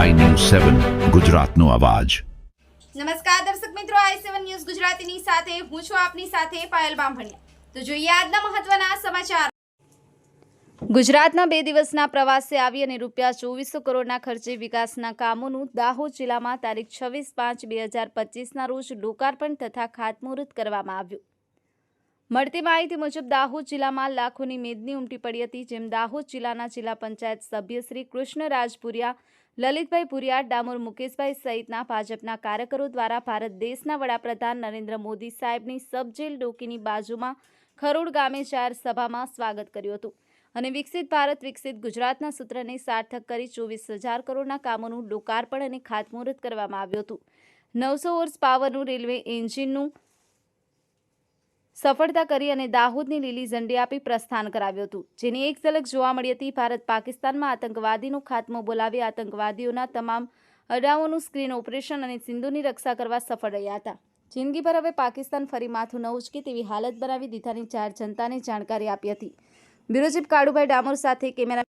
સેવન, ગુજરાતનો અવાજ. નમસ્કાર દર્શક મિત્રો, આઈ સેવન ન્યૂઝ ગુજરાતીની સાથે હું છું આપની સાથે પાયલ બામભણિયા. તો જોઈએ આજના મહત્વના સમાચાર. ગુજરાતના બે દિવસના પ્રવાસે આવી અને રૂપિયા ચોવીસો કરોડના ખર્ચે વિકાસના કામોનું દાહોદ જિલ્લામાં તારીખ છવ્વીસ પાંચ બે હજાર પચીસના રોજ લોકાર્પણ તથા ખાતમુહૂર્ત કરવામાં આવ્યું. મળતી માહિતી મુજબ દાહોદ જિલ્લામાં લાખોની મેદની ઉમટી પડી હતી, જેમ દાહોદ જિલ્લાના જિલ્લા પંચાયત સભ્ય શ્રી કૃષ્ણરાજ પુરિયા લલિતભાઈ પુરિયા ડામોર મુકેશભાઈ સહિતના ભાજપના કાર્યકરો દ્વારા ભારત દેશના વડાપ્રધાન નરેન્દ્ર મોદી સાહેબની સબજેલ ડોકીની બાજુમાં ખરોડ ગામે જાહેર સભામાં સ્વાગત કર્યું હતું અને વિકસિત ભારત, વિકસિત ગુજરાતના સૂત્રને સાર્થક કરી ચોવીસ હજાર કરોડના કામોનું લોકાર્પણ અને ખાતમુહૂર્ત કરવામાં આવ્યું હતું. નવસો હોર્સ પાવરનું રેલવે એન્જિનનું સફળતા કરી અને દાહોદની લીલી ઝંડી આપી પ્રસ્થાન કરાવ્યું હતું. જેની એક ઝલક જોવા મળી હતી, ભારત પાકિસ્તાનમાં આતંકવાદીનો ખાત્મો બોલાવી આતંકવાદીઓના તમામ અડાઓનું સ્ક્રીન ઓપરેશન અને સિંધુની રક્ષા કરવા સફળ રહ્યા હતા. જિંદગીભર હવે પાકિસ્તાન ફરી માથું ન ઉચકે તેવી હાલત બનાવી દીધાની ચાર જનતાને જાણકારી આપી હતી. બ્યુરો કાળુભાઈ ડામોર સાથે કેમેરા